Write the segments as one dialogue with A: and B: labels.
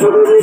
A: Yes,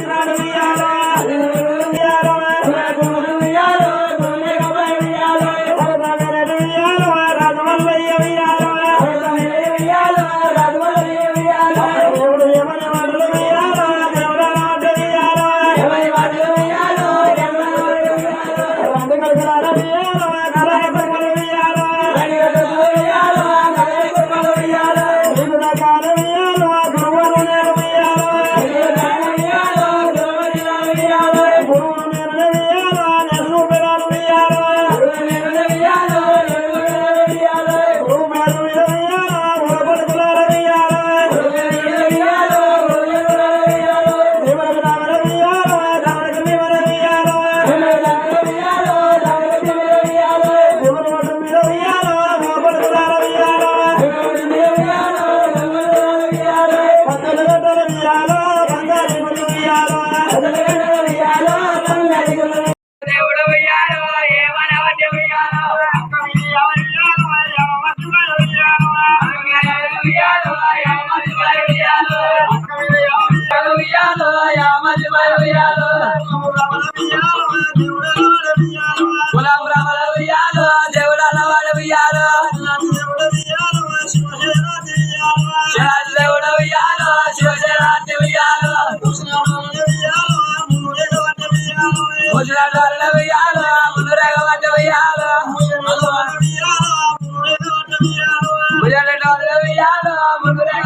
A: ఉయ్యాలో కులం రమల ఉయ్యాలో దేవుడాల వాడ ఉయ్యాలో శరాజు దేవుడ ఉయ్యాలో శివశరాజు ఉయ్యాలో ముసలాడు వాళ్ళ ఉయ్యాలో మునురేగ పడ్డ ఉయ్యాలో ముసలాడు వాళ్ళ ఉయ్యాలో మునురేగ